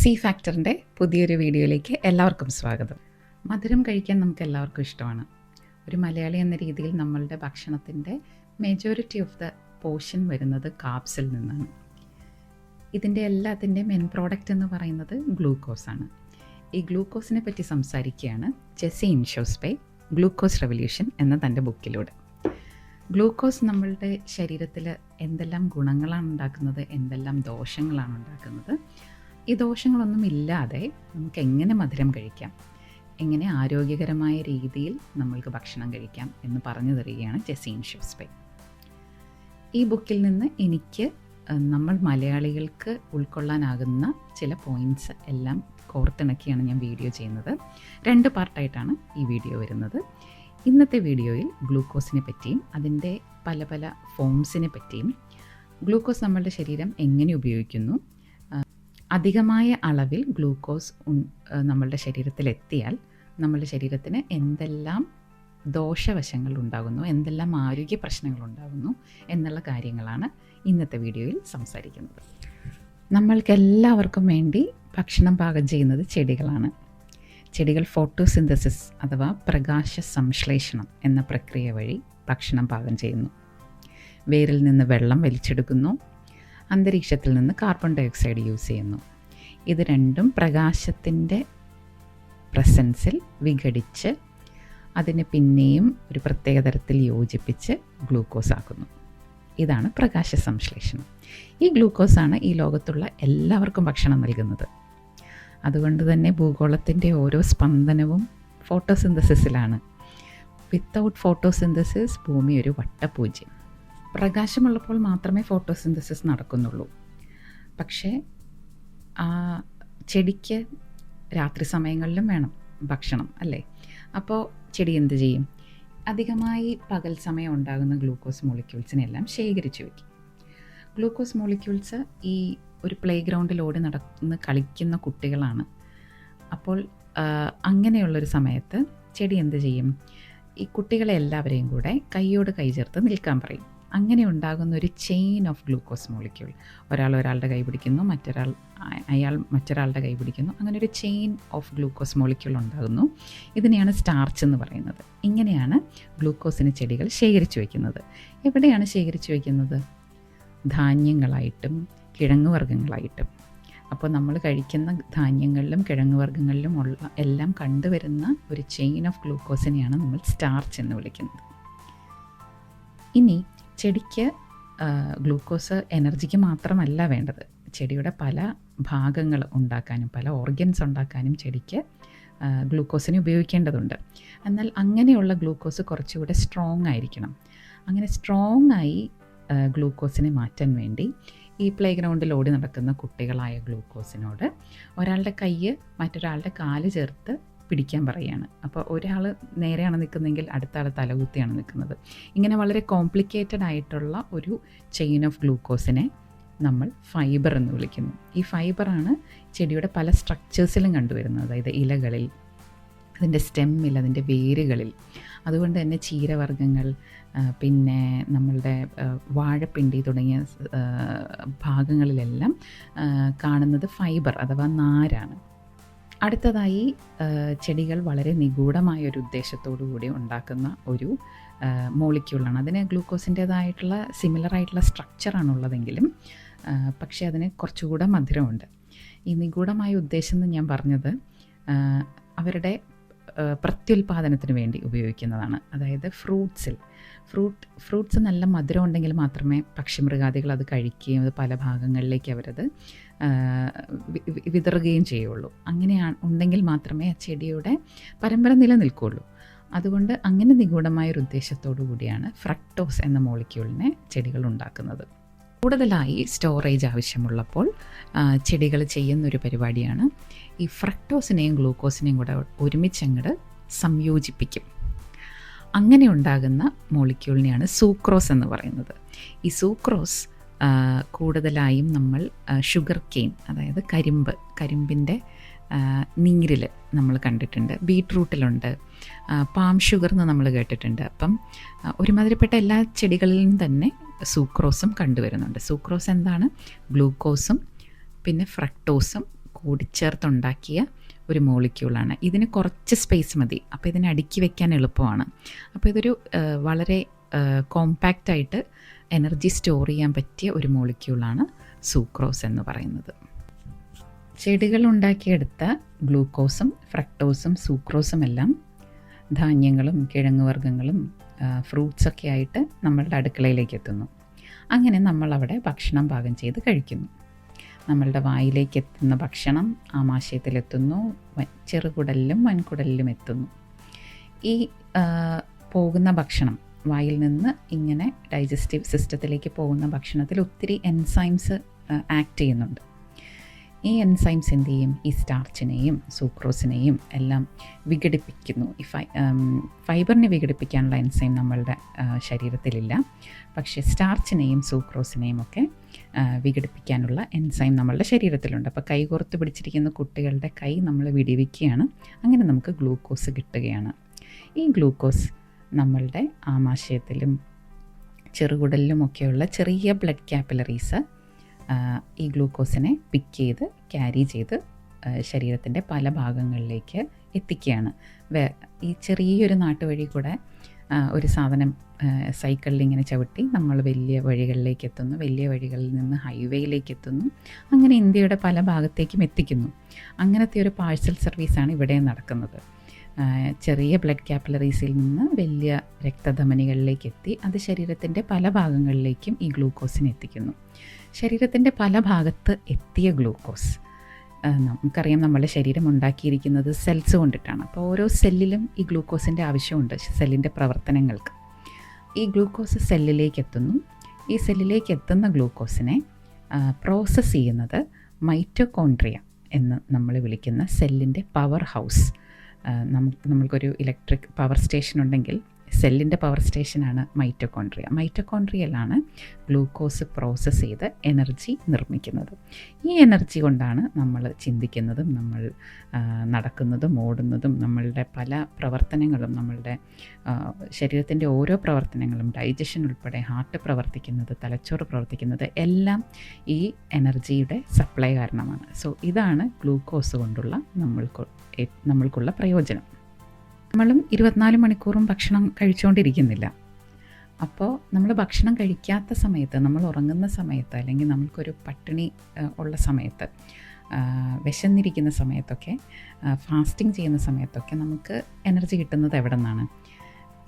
C ഫാക്ടറിന്റെ പുതിയൊരു വീഡിയോയിലേക്ക് എല്ലാവർക്കും സ്വാഗതം. മധുരം കഴിക്കാൻ നമുക്ക് എല്ലാവർക്കും ഇഷ്ടമാണ്. ഒരു മലയാളി എന്ന രീതിയിൽ നമ്മളുടെ ഭക്ഷണത്തിന്റെ മെജോറിറ്റി ഓഫ് ദ പോർഷൻ വരുന്നത് കാപ്സിൽ നിന്നാണ്. ഇതിന്റെ എല്ലാത്തിന്റെ മെൻ പ്രോഡക്റ്റ് എന്ന് പറയുന്നത് ഗ്ലൂക്കോസ് ആണ്. ഈ ഗ്ലൂക്കോസിനെ പറ്റി സംസാരിക്കുകയാണ് ജെസി ഇൻഷോസ്പേ ഗ്ലൂക്കോസ് റെവല്യൂഷൻ എന്ന തന്റെ ബുക്കിലൂടെ ഗ്ലൂക്കോസ് നമ്മളുടെ ശരീരത്തിൽ എന്തെല്ലാം ഗുണങ്ങളാണ് ഉണ്ടാക്കുന്നത് എന്തെല്ലാം ദോഷങ്ങളാണ് ഉണ്ടാക്കുന്നത് ഈ ദോഷങ്ങളൊന്നും ഇല്ലാതെ നമുക്ക് എങ്ങനെ മധുരം കഴിക്കാം? എങ്ങനെ ആരോഗ്യകരമായ രീതിയിൽ നമ്മൾക്ക് ഭക്ഷണം കഴിക്കാം എന്ന് പറഞ്ഞു തരികയാണ് ജെസീൻ ഷിഫ്സ്പേ ഈ ബുക്കിൽ നിന്ന് എനിക്ക് നമ്മൾ മലയാളികൾക്ക് ഉൾക്കൊള്ളാനാകുന്ന ചില പോയിന്റ്സ് എല്ലാം കോർത്തിണക്കിയാണ് ഞാൻ വീഡിയോ ചെയ്യുന്നത്. രണ്ട് പാർട്ടായിട്ടാണ് ഈ വീഡിയോ വരുന്നത്. ഇന്നത്തെ വീഡിയോയിൽ ഗ്ലൂക്കോസിനെ പറ്റിയും അതിന്റെ പല പല ഫോംസിനെ പറ്റിയും ഗ്ലൂക്കോസ് നമ്മളുടെ ശരീരം എങ്ങനെ ഉപയോഗിക്കുന്നു അധികമായ അളവിൽ ഗ്ലൂക്കോസ് നമ്മളുടെ ശരീരത്തിൽ എത്തിയാൽ നമ്മളുടെ ശരീരത്തിന് എന്തെല്ലാം ദോഷവശങ്ങൾ ഉണ്ടാകുന്നു എന്തെല്ലാം ആരോഗ്യ പ്രശ്നങ്ങൾ ഉണ്ടാകുന്നു എന്നുള്ള കാര്യങ്ങളാണ് ഇന്നത്തെ വീഡിയോയിൽ സംസാരിക്കുന്നത്. നമ്മൾക്ക് എല്ലാവർക്കും വേണ്ടി ഭക്ഷണം പാകം ചെയ്യുന്നത് ചെടികളാണ്. ചെടികൾ ഫോട്ടോസിന്തസിസ് അഥവാ പ്രകാശ സംശ്ലേഷണം എന്ന പ്രക്രിയ വഴി ഭക്ഷണം പാകം ചെയ്യുന്നു. വേരിൽ നിന്ന് വെള്ളം വലിച്ചെടുക്കുന്നു. അന്തരീക്ഷത്തിൽ നിന്ന് കാർബൺ ഡയോക്സൈഡ് യൂസ് ചെയ്യുന്നു. ഇത് രണ്ടും പ്രകാശത്തിന്റെ പ്രസൻസിൽ വിഘടിച്ച് അതിനെ പിന്നെയും ഒരു പ്രത്യേക തരത്തിൽ യോജിപ്പിച്ച് ഗ്ലൂക്കോസ് ആക്കുന്നു. ഇതാണ് പ്രകാശ സംശ്ലേഷണം. ഈ ഗ്ലൂക്കോസാണ് ഈ ലോകത്തുള്ള എല്ലാവർക്കും ഭക്ഷണം നൽകുന്നത്. അതുകൊണ്ട് തന്നെ ഭൂഗോളത്തിന്റെ ഓരോ സ്പന്ദനവും ഫോട്ടോസിന്തസിസിലാണ് വിത്തൗട്ട് ഫോട്ടോസിന്തസിസ് ഭൂമി ഒരു വട്ടപൂജ്യം. പ്രകാശമുള്ളപ്പോൾ മാത്രമേ ഫോട്ടോസിന്തസിസ് നടക്കുന്നുള്ളൂ. പക്ഷേ ആ ചെടിക്ക് രാത്രി സമയങ്ങളിലും വേണം ഭക്ഷണം അല്ലേ? അപ്പോൾ ചെടി എന്ത് ചെയ്യും? അധികമായി പകൽ സമയം ഉണ്ടാകുന്ന ഗ്ലൂക്കോസ് മോളിക്യൂൾസിനെ എല്ലാം ശേഖരിച്ചു വയ്ക്കും ഗ്ലൂക്കോസ് മോളിക്യൂൾസ് ഈ ഒരു പ്ലേ ഗ്രൗണ്ടിൽ ഓടി നടന്ന് കളിക്കുന്ന കുട്ടികളാണ്. അപ്പോൾ അങ്ങനെയുള്ളൊരു സമയത്ത് ചെടി എന്ത് ചെയ്യും? ഈ കുട്ടികളെ എല്ലാവരെയും കൂടെ കൈയോട് കൈ ചേർത്ത് നിൽക്കാൻ പറയും. അങ്ങനെ ഉണ്ടാകുന്ന ഒരു ചെയിൻ ഓഫ് ഗ്ലൂക്കോസ് മോളിക്യൂൾ ഒരാൾ ഒരാളുടെ കൈ പിടിക്കുന്നു മറ്റൊരാൾ അയാൾ മറ്റൊരാളുടെ കൈ പിടിക്കുന്നു. അങ്ങനെ ഒരു ചെയിൻ ഓഫ് ഗ്ലൂക്കോസ് മോളിക്യൂൾ ഉണ്ടാകുന്നു. ഇതിനെയാണ് സ്റ്റാർച്ച് എന്ന് പറയുന്നത്. ഇങ്ങനെയാണ് ഗ്ലൂക്കോസിന് ചെടികൾ ശേഖരിച്ചു വയ്ക്കുന്നത് എവിടെയാണ് ശേഖരിച്ചു വയ്ക്കുന്നത് ധാന്യങ്ങളായിട്ടും കിഴങ്ങുവർഗങ്ങളായിട്ടും അപ്പോൾ നമ്മൾ കഴിക്കുന്ന ധാന്യങ്ങളിലും കിഴങ്ങ് വർഗങ്ങളിലും ഉള്ള എല്ലാം കണ്ടുവരുന്ന ഒരു ചെയിൻ ഓഫ് ഗ്ലൂക്കോസിനെയാണ് നമ്മൾ സ്റ്റാർച്ച് എന്ന് വിളിക്കുന്നത്. ഇനി ചെടിക്ക് ഗ്ലൂക്കോസ് എനർജിക്ക് മാത്രമല്ല വേണ്ടത്. ചെടിയുടെ പല ഭാഗങ്ങൾ ഉണ്ടാക്കാനും പല ഓർഗൻസ് ഉണ്ടാക്കാനും ചെടിക്ക് ഗ്ലൂക്കോസിനെ ഉപയോഗിക്കേണ്ടതുണ്ട്. എന്നാൽ അങ്ങനെയുള്ള ഗ്ലൂക്കോസ് കുറച്ചുകൂടെ സ്ട്രോങ് ആയിരിക്കണം. അങ്ങനെ സ്ട്രോങ് ആയി ഗ്ലൂക്കോസിനെ മാറ്റാൻ വേണ്ടി ഈ പ്ലേ ഗ്രൗണ്ടിൽ ഓടി നടക്കുന്ന കുട്ടികളായ ഗ്ലൂക്കോസിനോട് ഒരാളുടെ കൈ മറ്റൊരാളുടെ കാൽ ചേർത്ത് പിടിക്കാൻ പറയുകയാണ് അപ്പോൾ ഒരാൾ നേരെയാണ് നിൽക്കുന്നതെങ്കിൽ അടുത്ത ആൾ തലകുത്തിയാണ് നിൽക്കുന്നത്. ഇങ്ങനെ വളരെ കോംപ്ലിക്കേറ്റഡ് ആയിട്ടുള്ള ഒരു ചെയിൻ ഓഫ് ഗ്ലൂക്കോസിനെ നമ്മൾ ഫൈബർ എന്ന് വിളിക്കുന്നു. ഈ ഫൈബറാണ് ചെടിയുടെ പല സ്ട്രക്ചേഴ്സിലും കണ്ടുവരുന്നത്. അതായത് ഇലകളിൽ അതിന്റെ സ്റ്റെമ്മിൽ അതിന്റെ വേരുകളിൽ. അതുകൊണ്ട് തന്നെ ചീരവർഗങ്ങൾ പിന്നെ നമ്മളുടെ വാഴപ്പിണ്ടി തുടങ്ങിയ ഭാഗങ്ങളിലെല്ലാം കാണുന്നത് ഫൈബർ അഥവാ നാരാണ്. അടുത്തതായി ചെടികൾ വളരെ നിഗൂഢമായ ഒരു ഉദ്ദേശത്തോടു കൂടി ഉണ്ടാക്കുന്ന ഒരു മോളിക്യൂളാണ്. അതിന് ഗ്ലൂക്കോസിന്റേതായിട്ടുള്ള സിമിലർ ആയിട്ടുള്ള സ്ട്രക്ചറാണ് ഉള്ളതെങ്കിലും പക്ഷേ അതിന് കുറച്ചുകൂടെ മധുരമുണ്ട്. ഈ നിഗൂഢമായ ഉദ്ദേശം എന്ന് ഞാൻ പറഞ്ഞത് അവരുടെ പ്രത്യുൽപാദനത്തിന് വേണ്ടി ഉപയോഗിക്കുന്നതാണ്. അതായത് ഫ്രൂട്ട്സിൽ. ഫ്രൂട്ട് ഫ്രൂട്ട്സ് നല്ല മധുരം ഉണ്ടെങ്കിൽ മാത്രമേ പക്ഷിമൃഗാദികൾ അത് കഴിക്കുകയും അത് പല ഭാഗങ്ങളിലേക്ക് അവരത് വിതറുകയും ചെയ്യുള്ളൂ. അങ്ങനെയാണ് ഉണ്ടെങ്കിൽ മാത്രമേ ആ ചെടിയുടെ പരമ്പര നിലനിൽക്കുകയുള്ളൂ അതുകൊണ്ട് അങ്ങനെ നിഗൂഢമായ ഒരു ഉദ്ദേശത്തോടു കൂടിയാണ് ഫ്രക്ടോസ് എന്ന മോളിക്യൂളിനെ ചെടികൾ ഉണ്ടാക്കുന്നത്. കൂടുതലായി സ്റ്റോറേജ് ആവശ്യമുള്ളപ്പോൾ ചെടികൾ ചെയ്യുന്നൊരു പരിപാടിയാണ് ഈ ഫ്രക്ടോസിനെയും ഗ്ലൂക്കോസിനെയും കൂടെ ഒരുമിച്ചങ്ങോട്ട് സംയോജിപ്പിക്കും. അങ്ങനെ ഉണ്ടാകുന്ന മോളിക്യൂളിനെയാണ് സൂക്രോസ് എന്ന് പറയുന്നത്. ഈ സൂക്രോസ് കൂടുതലായും നമ്മൾ ഷുഗർ കെയിൻ അതായത് കരിമ്പ് കരിമ്പിന്റെ നീരിൽ നമ്മൾ കണ്ടിട്ടുണ്ട്. ബീട്രൂട്ടിലുണ്ട്. പാം ഷുഗർ എന്ന് നമ്മൾ കേട്ടിട്ടുണ്ട്. അപ്പം ഒരുമാതിരിപ്പെട്ട എല്ലാ ചെടികളിലും തന്നെ സൂക്രോസും കണ്ടുവരുന്നുണ്ട്. സൂക്രോസ് എന്താണ്? ഗ്ലൂക്കോസും പിന്നെ ഫ്രക്ടോസും കൂടിച്ചേർത്തുണ്ടാക്കിയ ഒരു മോളിക്യൂളാണ് ഇതിന് കുറച്ച് സ്പേസ് മതി. അപ്പോൾ ഇതിനെ അടുക്കി വെക്കാൻ എളുപ്പമാണ്. അപ്പോൾ ഇതൊരു വളരെ കോമ്പാക്റ്റ് ആയിട്ട് എനർജി സ്റ്റോർ ചെയ്യാൻ പറ്റിയ ഒരു മോളിക്യൂളാണ് സൂക്രോസ് എന്ന് പറയുന്നത്. ചെടികൾ ഉണ്ടാക്കിയെടുത്ത ഗ്ലൂക്കോസും ഫ്രക്ടോസും സൂക്രോസും എല്ലാം ധാന്യങ്ങളും കിഴങ്ങുവർഗങ്ങളും ഫ്രൂട്ട്സൊക്കെ ആയിട്ട് നമ്മളുടെ അടുക്കളയിലേക്ക് എത്തുന്നു. അങ്ങനെ നമ്മളവിടെ ഭക്ഷണം പാകം ചെയ്ത് കഴിക്കുന്നു. നമ്മളുടെ വായിലേക്ക് എത്തുന്ന ഭക്ഷണം ആമാശയത്തിലെത്തുന്നു ചെറുകുടലിലും വൻകുടലിലും എത്തുന്നു. ഈ പോകുന്ന ഭക്ഷണം വായിൽ നിന്ന് ഇങ്ങനെ ഡൈജസ്റ്റീവ് സിസ്റ്റത്തിലേക്ക് പോകുന്ന ഭക്ഷണത്തിൽ ഒത്തിരി എൻസൈംസ് ആക്ട് ചെയ്യുന്നുണ്ട്. ഈ എൻസൈംസ് എന്ത് ചെയ്യും? ഈ സ്റ്റാർച്ചിനെയും സൂക്രോസിനെയും എല്ലാം വിഘടിപ്പിക്കുന്നു. ഈ ഫൈ ഫൈബറിനെ വിഘടിപ്പിക്കാനുള്ള എൻസൈം നമ്മളുടെ ശരീരത്തിലില്ല. പക്ഷേ സ്റ്റാർച്ചിനെയും സൂക്രോസിനെയും ഒക്കെ വിഘടിപ്പിക്കാനുള്ള എൻസൈം നമ്മളുടെ ശരീരത്തിലുണ്ട്. അപ്പോൾ കൈ കോർത്ത് പിടിച്ചിരിക്കുന്ന കുട്ടികളുടെ കൈ നമ്മൾ വിടിവിക്കുകയാണ്. അങ്ങനെ നമുക്ക് ഗ്ലൂക്കോസ് കിട്ടുകയാണ്. ഈ ഗ്ലൂക്കോസ് നമ്മളുടെ ആമാശയത്തിലും ചെറുകുടലിലുമൊക്കെയുള്ള ചെറിയ ബ്ലഡ് ക്യാപ്പിലറീസ് ഈ ഗ്ലൂക്കോസിനെ പിക്ക് ചെയ്ത് ക്യാരി ചെയ്ത് ശരീരത്തിന്റെ പല ഭാഗങ്ങളിലേക്ക് എത്തിക്കുകയാണ്. വേ ഈ ചെറിയൊരു നാട്ടുവഴി കൂടെ ഒരു സാധനം സൈക്കിളിൽ ഇങ്ങനെ ചവിട്ടി നമ്മൾ വലിയ വഴികളിലേക്ക് എത്തുന്നു വലിയ വഴികളിൽ നിന്ന് ഹൈവേയിലേക്ക് എത്തുന്നു അങ്ങനെ ഇന്ത്യയുടെ പല ഭാഗത്തേക്കും എത്തിക്കുന്നു. അങ്ങനത്തെ ഒരു പാഴ്സൽ സർവീസാണ് ഇവിടെ നടക്കുന്നത്. ചെറിയ ബ്ലഡ് ക്യാപ്പിലറീസിൽ നിന്ന് വലിയ രക്തധമനികളിലേക്ക് എത്തി അത് ശരീരത്തിന്റെ പല ഭാഗങ്ങളിലേക്കും ഈ ഗ്ലൂക്കോസിനെ എത്തിക്കുന്നു. ശരീരത്തിന്റെ പല ഭാഗത്ത് എത്തിയ ഗ്ലൂക്കോസ് നമുക്കറിയാം നമ്മുടെ ശരീരം ഉണ്ടാക്കിയിരിക്കുന്നത് സെൽസ് കൊണ്ടിട്ടാണ്. അപ്പോൾ ഓരോ സെല്ലിലും ഈ ഗ്ലൂക്കോസിന്റെ ആവശ്യമുണ്ട് സെല്ലിന്റെ പ്രവർത്തനങ്ങൾക്ക്. ഈ ഗ്ലൂക്കോസ് സെല്ലിലേക്ക് എത്തുന്നു ഈ സെല്ലിലേക്ക് എത്തുന്ന ഗ്ലൂക്കോസിനെ പ്രോസസ്സ് ചെയ്യുന്നത് മൈറ്റോകോൺട്രിയ എന്ന് നമ്മൾ വിളിക്കുന്ന സെല്ലിന്റെ പവർ ഹൗസ് നമുക്ക് നമ്മൾക്കൊരു ഇലക്ട്രിക് പവർ സ്റ്റേഷൻ ഉണ്ടെങ്കിൽ സെല്ലിന്റെ പവർ സ്റ്റേഷനാണ് മൈറ്റോകോൺട്രിയ മൈറ്റോകോൺട്രിയലാണ് ഗ്ലൂക്കോസ് പ്രോസസ്സ് ചെയ്ത് എനർജി നിർമ്മിക്കുന്നത്. ഈ എനർജി കൊണ്ടാണ് നമ്മൾ ചിന്തിക്കുന്നതും നമ്മൾ നടക്കുന്നതും ഓടുന്നതും നമ്മളുടെ പല പ്രവർത്തനങ്ങളും നമ്മളുടെ ശരീരത്തിന്റെ ഓരോ പ്രവർത്തനങ്ങളും ഡൈജഷൻ ഉൾപ്പെടെ ഹാർട്ട് പ്രവർത്തിക്കുന്നത് തലച്ചോറ് പ്രവർത്തിക്കുന്നത് എല്ലാം ഈ എനർജിയുടെ സപ്ലൈ കാരണമാണ്. സോ ഇതാണ് ഗ്ലൂക്കോസ് കൊണ്ടുള്ള നമ്മൾക്ക് നമ്മൾക്കുള്ള പ്രയോജനം. നമ്മളും ഇരുപത്തിനാല് മണിക്കൂറും ഭക്ഷണം കഴിച്ചുകൊണ്ടിരിക്കുന്നില്ല അപ്പോൾ നമ്മൾ ഭക്ഷണം കഴിക്കാത്ത സമയത്ത് നമ്മൾ ഉറങ്ങുന്ന സമയത്ത് അല്ലെങ്കിൽ നമുക്കൊരു പട്ടിണി ഉള്ള സമയത്ത് വിശന്നിരിക്കുന്ന സമയത്തൊക്കെ ഫാസ്റ്റിംഗ് ചെയ്യുന്ന സമയത്തൊക്കെ നമുക്ക് എനർജി കിട്ടുന്നത് എവിടെ നിന്നാണ്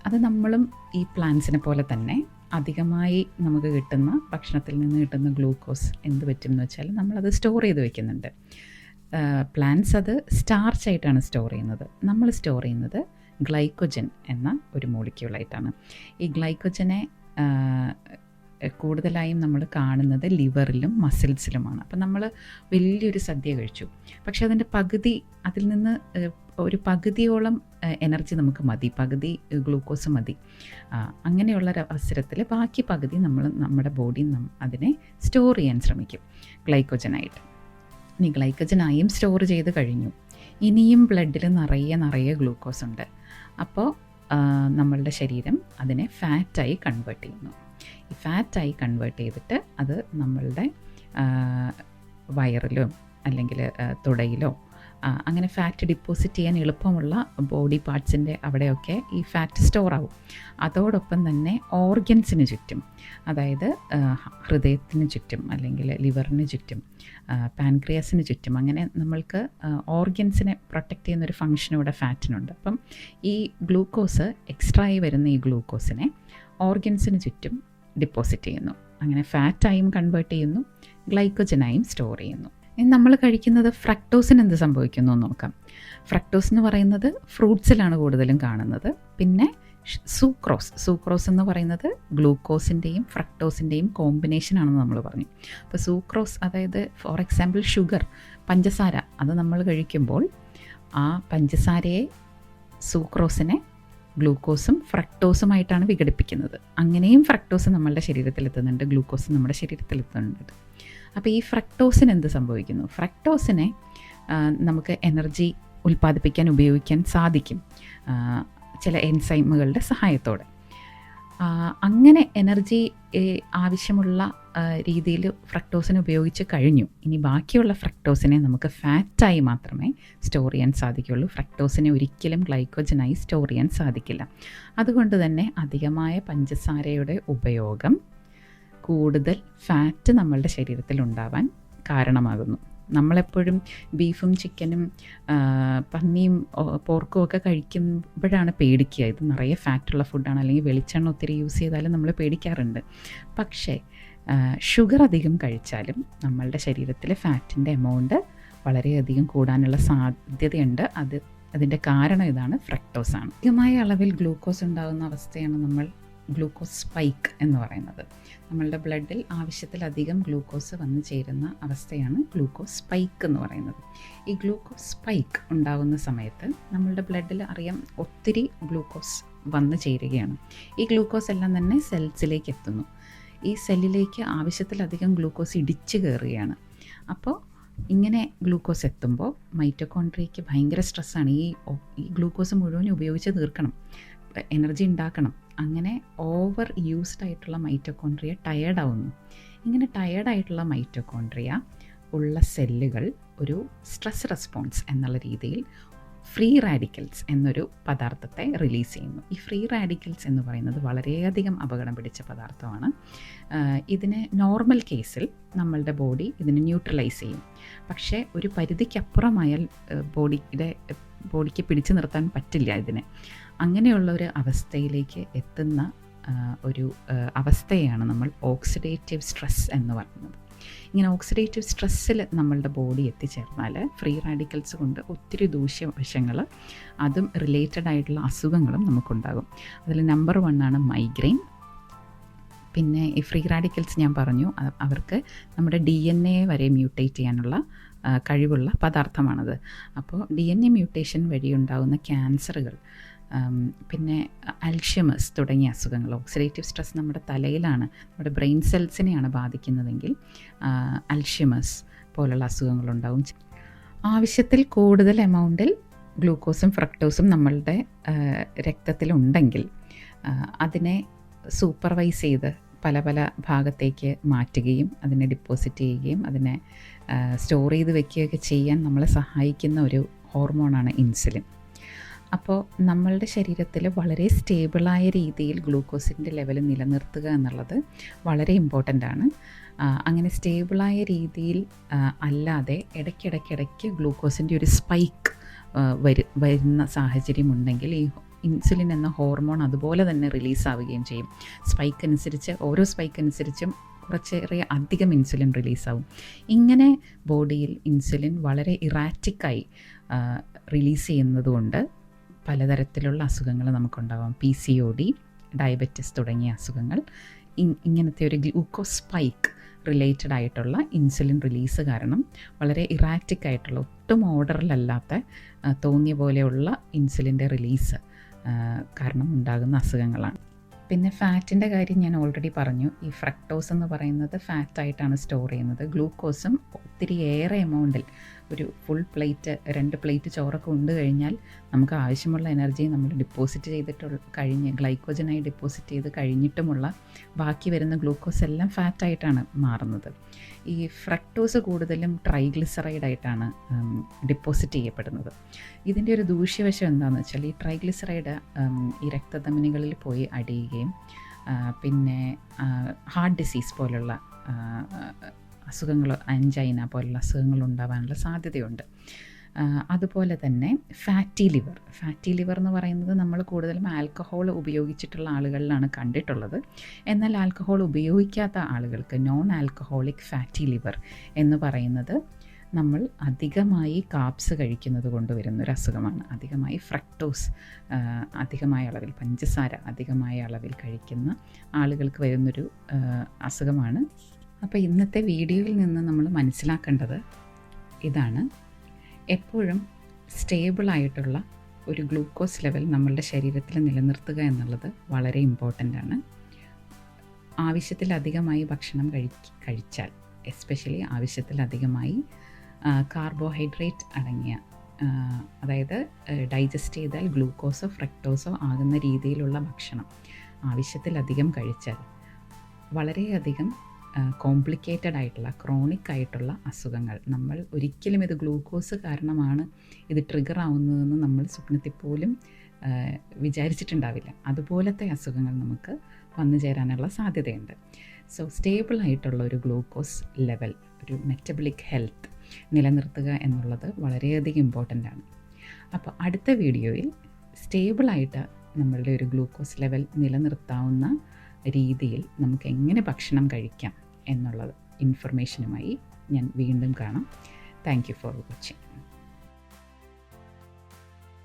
അത് നമ്മളും ഈ പ്ലാന്റ്സിനെ പോലെ തന്നെ അധികമായി നമുക്ക് കിട്ടുന്ന ഭക്ഷണത്തിൽ നിന്ന് കിട്ടുന്ന ഗ്ലൂക്കോസ് എന്ത് പറ്റും എന്ന് വെച്ചാൽ നമ്മളത് സ്റ്റോർ ചെയ്ത് വെക്കുന്നുണ്ട്. പ്ലാന്റ്സ് അത് സ്റ്റാർച്ച് ആയിട്ടാണ് സ്റ്റോർ ചെയ്യുന്നത്. നമ്മൾ സ്റ്റോർ ചെയ്യുന്നത് ഗ്ലൈക്കോജൻ എന്ന ഒരു മോളിക്യൂളായിട്ടാണ് ഈ ഗ്ലൈക്കോജനെ കൂടുതലായും നമ്മൾ കാണുന്നത് ലിവറിലും മസിൽസിലുമാണ് അപ്പം നമ്മൾ വലിയൊരു സദ്യ കഴിച്ചു. പക്ഷേ അതിന്റെ പകുതി അതിൽ നിന്ന് ഒരു പകുതിയോളം എനർജി നമുക്ക് മതി. പകുതി ഗ്ലൂക്കോസ് മതി. അങ്ങനെയുള്ള അവസരത്തിൽ ബാക്കി പകുതി നമ്മൾ നമ്മുടെ ബോഡി അതിനെ സ്റ്റോർ ചെയ്യാൻ ശ്രമിക്കും. ഗ്ലൈക്കോജനായിട്ട് ഗ്ലൈക്കോജനായും സ്റ്റോർ ചെയ്ത് കഴിഞ്ഞു. ഇനിയും ബ്ലഡിൽ നിറയെ നിറയെ ഗ്ലൂക്കോസ് ഉണ്ട്. അപ്പോൾ നമ്മളുടെ ശരീരം അതിനെ ഫാറ്റായി കൺവേർട്ട് ചെയ്യുന്നു. ഈ ഫാറ്റായി കൺവേർട്ട് ചെയ്തിട്ട് അത് നമ്മളുടെ വയറിലും അല്ലെങ്കിൽ തുടയിലോ അങ്ങനെ ഫാറ്റ് ഡിപ്പോസിറ്റ് ചെയ്യാൻ എളുപ്പമുള്ള ബോഡി പാർട്സിന്റെ അവിടെയൊക്കെ ഈ ഫാറ്റ് സ്റ്റോർ ആവും. അതോടൊപ്പം തന്നെ ഓർഗൻസിന് ചുറ്റും. അതായത് ഹൃദയത്തിന് ചുറ്റും അല്ലെങ്കിൽ ലിവറിന് ചുറ്റും പാൻക്രിയാസിന് ചുറ്റും അങ്ങനെ നമ്മൾക്ക് ഓർഗൻസിനെ പ്രൊട്ടക്റ്റ് ചെയ്യുന്ന ഒരു ഫങ്ഷൻ ഇവിടെ ഫാറ്റിനുണ്ട് അപ്പം ഈ ഗ്ലൂക്കോസ് എക്സ്ട്രാ ആയി വരുന്ന ഈ ഗ്ലൂക്കോസിനെ ഓർഗൻസിന് ചുറ്റും ഡിപ്പോസിറ്റ് ചെയ്യുന്നു. അങ്ങനെ ഫാറ്റായും കൺവേർട്ട് ചെയ്യുന്നു ഗ്ലൈക്കോജനായും സ്റ്റോർ ചെയ്യുന്നു. നമ്മൾ കഴിക്കുന്നത് ഫ്രക്ടോസിന് എന്ത് സംഭവിക്കുന്നു എന്ന് നോക്കാം. ഫ്രക്ടോസ് എന്ന് പറയുന്നത് ഫ്രൂട്ട്സിലാണ് കൂടുതലും കാണുന്നത്. പിന്നെ സൂക്രോസ് സൂക്രോസ് എന്ന് പറയുന്നത് ഗ്ലൂക്കോസിന്റെയും ഫ്രക്ടോസിന്റെയും കോമ്പിനേഷൻ ആണെന്ന് നമ്മൾ പറഞ്ഞു. അപ്പോൾ സൂക്രോസ് അതായത് ഫോർ എക്സാമ്പിൾ ഷുഗർ പഞ്ചസാര അത് നമ്മൾ കഴിക്കുമ്പോൾ ആ പഞ്ചസാരയെ സൂക്രോസിനെ ഗ്ലൂക്കോസും ഫ്രക്ടോസുമായിട്ടാണ് വിഘടിപ്പിക്കുന്നത്. അങ്ങനെയും ഫ്രക്ടോസ് നമ്മളുടെ ശരീരത്തിലെത്തുന്നുണ്ട് ഗ്ലൂക്കോസ് നമ്മുടെ ശരീരത്തിലെത്തുന്നുണ്ട്. അപ്പോൾ ഈ ഫ്രക്ടോസിന് എന്ത് സംഭവിക്കുന്നു? ഫ്രക്ടോസിനെ നമുക്ക് എനർജി ഉൽപ്പാദിപ്പിക്കാൻ ഉപയോഗിക്കാൻ സാധിക്കും ചില എൻസൈമുകളുടെ സഹായത്തോടെ. അങ്ങനെ എനർജി ആവശ്യമുള്ള രീതിയിൽ ഫ്രക്ടോസിനെ ഉപയോഗിച്ച് കഴിഞ്ഞു. ഇനി ബാക്കിയുള്ള ഫ്രക്ടോസിനെ നമുക്ക് ഫാറ്റായി മാത്രമേ സ്റ്റോർ ചെയ്യാൻ സാധിക്കുകയുള്ളൂ. ഫ്രക്ടോസിനെ ഒരിക്കലും ഗ്ലൈക്കോജനായി സ്റ്റോർ ചെയ്യാൻ സാധിക്കില്ല. അതുകൊണ്ട് തന്നെ അധികമായ പഞ്ചസാരയുടെ ഉപയോഗം കൂടുതൽ ഫാറ്റ് നമ്മളുടെ ശരീരത്തിൽ ഉണ്ടാവാൻ കാരണമാകുന്നു. നമ്മളെപ്പോഴും ബീഫും ചിക്കനും പന്നിയും പോർക്കും ഒക്കെ കഴിക്കുമ്പോഴാണ് പേടിക്കുക. ഇത് നിറയെ ഫാറ്റുള്ള ഫുഡാണ് അല്ലെങ്കിൽ വെളിച്ചെണ്ണ ഒത്തിരി യൂസ് ചെയ്താലും നമ്മൾ പേടിക്കാറുണ്ട്. പക്ഷേ ഷുഗർ അധികം കഴിച്ചാലും നമ്മളുടെ ശരീരത്തിലെ ഫാറ്റിന്റെ എമൗണ്ട് വളരെയധികം കൂടാനുള്ള സാധ്യതയുണ്ട്. അത് അതിന്റെ കാരണം ഇതാണ് ഫ്രക്ടോസാണ് അധികമായ അളവിൽ ഗ്ലൂക്കോസ് ഉണ്ടാകുന്ന അവസ്ഥയാണ് നമ്മൾ ഗ്ലൂക്കോസ് സ്പൈക്ക് എന്ന് പറയുന്നത്. നമ്മളുടെ ബ്ലഡിൽ ആവശ്യത്തിലധികം ഗ്ലൂക്കോസ് വന്നു ചേരുന്ന അവസ്ഥയാണ് ഗ്ലൂക്കോസ് സ്പൈക്ക് എന്ന് പറയുന്നത്. ഈ ഗ്ലൂക്കോസ് സ്പൈക്ക് ഉണ്ടാകുന്ന സമയത്ത് നമ്മളുടെ ബ്ലഡിൽ അറിയാം ഒത്തിരി ഗ്ലൂക്കോസ് വന്നു ചേരുകയാണ്. ഈ ഗ്ലൂക്കോസ് എല്ലാം തന്നെ സെൽസിലേക്ക് എത്തുന്നു. ഈ സെല്ലിലേക്ക് ആവശ്യത്തിലധികം ഗ്ലൂക്കോസ് ഇടിച്ചു കയറുകയാണ്. അപ്പോൾ ഇങ്ങനെ ഗ്ലൂക്കോസ് എത്തുമ്പോൾ മൈറ്റോകോൺട്രിയയ്ക്ക് ഭയങ്കര സ്ട്രെസ്സാണ്. ഈ ഈ ഗ്ലൂക്കോസ് മുഴുവൻ ഉപയോഗിച്ച് തീർക്കണം. എനർജി ഉണ്ടാക്കണം. അങ്ങനെ ഓവർ യൂസ്ഡ് ആയിട്ടുള്ള മൈറ്റോകോൺട്രിയ ടയേർഡാവുന്നു ഇങ്ങനെ ടയേർഡായിട്ടുള്ള മൈറ്റോകോൺട്രിയ ഉള്ള സെല്ലുകൾ ഒരു സ്ട്രെസ് റെസ്പോൺസ് എന്നുള്ള രീതിയിൽ ഫ്രീ റാഡിക്കൽസ് എന്നൊരു പദാർത്ഥത്തെ റിലീസ് ചെയ്യുന്നു. ഈ ഫ്രീ റാഡിക്കൽസ് എന്ന് പറയുന്നത് വളരെയധികം അപകടം പിടിച്ച പദാർത്ഥമാണ്. ഇതിനെ നോർമൽ കേസിൽ നമ്മളുടെ ബോഡി ഇതിനെ ന്യൂട്രലൈസ് ചെയ്യും. പക്ഷേ ഒരു പരിധിക്കപ്പുറമായാൽ ബോഡിയുടെ ബോഡിക്ക് പിടിച്ചു നിർത്താൻ പറ്റില്ല ഇതിനെ. അങ്ങനെയുള്ള ഒരു അവസ്ഥയിലേക്ക് എത്തുന്ന ഒരു അവസ്ഥയാണ് നമ്മൾ ഓക്സിഡേറ്റീവ് സ്ട്രെസ് എന്ന് പറയുന്നത്. ഇങ്ങനെ ഓക്സിഡേറ്റീവ് സ്ട്രെസ്സിൽ നമ്മളുടെ ബോഡി എത്തിച്ചേർന്നാൽ ഫ്രീ റാഡിക്കൽസ് കൊണ്ട് ഒത്തിരി ദൂഷ്യവശങ്ങൾ അതും റിലേറ്റഡ് ആയിട്ടുള്ള അസുഖങ്ങളും നമുക്കുണ്ടാകും. അതിൽ നമ്പർ വണ്ണാണ് മൈഗ്രെയിൻ. പിന്നെ ഈ ഫ്രീ റാഡിക്കൽസ് ഞാൻ പറഞ്ഞു അവർക്ക് നമ്മുടെ ഡി എൻ എ വരെ മ്യൂട്ടേറ്റ് ചെയ്യാനുള്ള കഴിവുള്ള പദാർത്ഥമാണത്. അപ്പോൾ ഡി എൻ എ മ്യൂട്ടേഷൻ വഴിയുണ്ടാകുന്ന ക്യാൻസറുകൾ പിന്നെ അൽഷ്യമസ് തുടങ്ങിയ അസുഖങ്ങൾ ഓക്സിഡേറ്റീവ് സ്ട്രെസ് നമ്മുടെ തലയിലാണ് നമ്മുടെ ബ്രെയിൻ സെൽസിനെയാണ് ബാധിക്കുന്നതെങ്കിൽ അൽഷ്യമസ് പോലുള്ള അസുഖങ്ങളുണ്ടാവും. ആവശ്യത്തിൽ കൂടുതൽ എമൗണ്ടിൽ ഗ്ലൂക്കോസും ഫ്രക്ടോസും നമ്മളുടെ രക്തത്തിലുണ്ടെങ്കിൽ അതിനെ സൂപ്പർവൈസ് ചെയ്ത് പല പല ഭാഗത്തേക്ക് മാറ്റുകയും അതിനെ ഡിപ്പോസിറ്റ് ചെയ്യുകയും അതിനെ സ്റ്റോർ ചെയ്ത് വെക്കുകയൊക്കെ ചെയ്യാൻ നമ്മളെ സഹായിക്കുന്ന ഒരു ഹോർമോണാണ് ഇൻസുലിൻ അപ്പോൾ നമ്മളുടെ ശരീരത്തിൽ വളരെ സ്റ്റേബിളായ രീതിയിൽ ഗ്ലൂക്കോസിന്റെ ലെവൽ നിലനിർത്തുക എന്നുള്ളത് വളരെ ഇമ്പോർട്ടന്റ് ആണ്. അങ്ങനെ സ്റ്റേബിളായ രീതിയിൽ അല്ലാതെ ഇടയ്ക്കിടയ്ക്കിടയ്ക്ക് ഗ്ലൂക്കോസിന്റെ ഒരു സ്പൈക്ക് വരു വരുന്ന സാഹചര്യം ഉണ്ടെങ്കിൽ ഈ ഇൻസുലിൻ എന്ന ഹോർമോൺ അതുപോലെ തന്നെ റിലീസ് ആവുകയും ചെയ്യും. സ്പൈക്ക് അനുസരിച്ച് ഓരോ സ്പൈക്ക് അനുസരിച്ചും കുറച്ചേറെ അധികം ഇൻസുലിൻ റിലീസാവും ഇങ്ങനെ ബോഡിയിൽ ഇൻസുലിൻ വളരെ ഇറാറ്റിക്കായി റിലീസ് ചെയ്യുന്നതുകൊണ്ട് പലതരത്തിലുള്ള അസുഖങ്ങൾ നമുക്കുണ്ടാവാം. P C O D diabetes തുടങ്ങിയ അസുഖങ്ങൾ. ഇങ്ങനത്തെ ഒരു ഗ്ലൂക്കോസ് സ്പൈക്ക് റിലേറ്റഡ് ആയിട്ടുള്ള ഇൻസുലിൻ റിലീസ് കാരണം വളരെ ഇറാറ്റിക് ആയിട്ടുള്ള ഒട്ടും ഓർഡറിലല്ലാത്ത തോന്നിയ പോലെയുള്ള ഇൻസുലിന്റെ റിലീസ് കാരണം ഉണ്ടാകുന്ന അസുഖങ്ങളാണ്. പിന്നെ ഫാറ്റിന്റെ കാര്യം ഞാൻ ഓൾറെഡി പറഞ്ഞു. ഈ ഫ്രക്ടോസ് എന്ന് പറയുന്നത് ഫാറ്റായിട്ടാണ് സ്റ്റോർ ചെയ്യുന്നത്. ഗ്ലൂക്കോസും ഒത്തിരി ഏറെ എമൗണ്ടിൽ ഒരു ഫുൾ പ്ലേറ്റ് രണ്ട് പ്ലേറ്റ് ചോറൊക്കെ ഉണ്ട് കഴിഞ്ഞാൽ നമുക്ക് ആവശ്യമുള്ള എനർജി നമ്മൾ ഡിപ്പോസിറ്റ് ചെയ്തിട്ടുള്ള കഴിഞ്ഞ് ഗ്ലൈക്കോജനായി ഡിപ്പോസിറ്റ് ചെയ്ത് കഴിഞ്ഞിട്ടുമുള്ള ബാക്കി വരുന്ന ഗ്ലൂക്കോസ് എല്ലാം ഫാറ്റായിട്ടാണ് മാറുന്നത്. ഈ ഫ്രക്ടോസ് കൂടുതലും ട്രൈഗ്ലിസറൈഡ് ആയിട്ടാണ് ഡിപ്പോസിറ്റ് ചെയ്യപ്പെടുന്നത്. ഇതിന്റെ ഒരു ദൂഷ്യവശം എന്താണെന്ന് വെച്ചാൽ ഈ ട്രൈഗ്ലിസറൈഡ് ഈ രക്തധമനികളിൽ പോയി അടിയുകയും പിന്നെ ഹാർട്ട് ഡിസീസ് പോലുള്ള അസുഖങ്ങൾ അഞ്ചൈന പോലുള്ള അസുഖങ്ങൾ ഉണ്ടാവാനുള്ള സാധ്യതയുണ്ട്. അതുപോലെ തന്നെ ഫാറ്റി ലിവർ ഫാറ്റി ലിവർ എന്ന് പറയുന്നത് നമ്മൾ കൂടുതലും ആൽക്കഹോൾ ഉപയോഗിച്ചിട്ടുള്ള ആളുകളിലാണ് കണ്ടിട്ടുള്ളത്. എന്നാൽ ആൽക്കഹോൾ ഉപയോഗിക്കാത്ത ആളുകൾക്ക് നോൺ ആൽക്കഹോളിക് ഫാറ്റി ലിവർ എന്ന് പറയുന്നത് നമ്മൾ അധികമായി കാപ്സ് കഴിക്കുന്നത് കൊണ്ട് വരുന്നൊരു അസുഖമാണ്. അധികമായി ഫ്രക്ടോസ് അധികമായ അളവിൽ പഞ്ചസാര അധികമായ അളവിൽ കഴിക്കുന്ന ആളുകൾക്ക് വരുന്നൊരു അസുഖമാണ് അപ്പോൾ ഇന്നത്തെ വീഡിയോയിൽ നിന്ന് നമ്മൾ മനസ്സിലാക്കേണ്ടത് ഇതാണ്. എപ്പോഴും സ്റ്റേബിളായിട്ടുള്ള ഒരു ഗ്ലൂക്കോസ് ലെവൽ നമ്മളുടെ ശരീരത്തിൽ നിലനിർത്തുക എന്നുള്ളത് വളരെ ഇമ്പോർട്ടന്റ് ആണ്. ആവശ്യത്തിലധികമായി ഭക്ഷണം കഴി കഴിച്ചാൽ എസ്പെഷ്യലി ആവശ്യത്തിലധികമായി കാർബോഹൈഡ്രേറ്റ് അടങ്ങിയ അതായത് ഡൈജസ്റ്റ് ചെയ്താൽ ഗ്ലൂക്കോസോ ഫ്രക്ടോസോ ആകുന്ന രീതിയിലുള്ള ഭക്ഷണം ആവശ്യത്തിലധികം കഴിച്ചാൽ വളരെയധികം കോംപ്ലിക്കേറ്റഡ് ആയിട്ടുള്ള ക്രോണിക് ആയിട്ടുള്ള അസുഖങ്ങൾ. നമ്മൾ ഒരിക്കലും ഇത് ഗ്ലൂക്കോസ് കാരണമാണ് ഇത് ട്രിഗർ ആവുന്നതെന്ന് നമ്മൾ സ്വപ്നത്തിൽ പോലും വിചാരിച്ചിട്ടുണ്ടാവില്ല. അതുപോലത്തെ അസുഖങ്ങൾ നമുക്ക് വന്നു ചേരാനുള്ള സാധ്യതയുണ്ട്. സോ സ്റ്റേബിൾ ആയിട്ടുള്ള ഒരു ഗ്ലൂക്കോസ് ലെവൽ ഒരു മെറ്റബിളിക് ഹെൽത്ത് നിലനിർത്തുക എന്നുള്ളത് വളരെയധികം ഇമ്പോർട്ടന്റ് ആണ്. അപ്പോൾ അടുത്ത വീഡിയോയിൽ സ്റ്റേബിളായിട്ട് നമ്മളുടെ ഒരു ഗ്ലൂക്കോസ് ലെവൽ നിലനിർത്താവുന്ന രീതിയിൽ നമുക്ക് എങ്ങനെ ഭക്ഷണം കഴിക്കാം? എന്നുള്ള ഇൻഫർമേഷനുമായി ഞാൻ വീണ്ടും കാണാം. Thank you for watching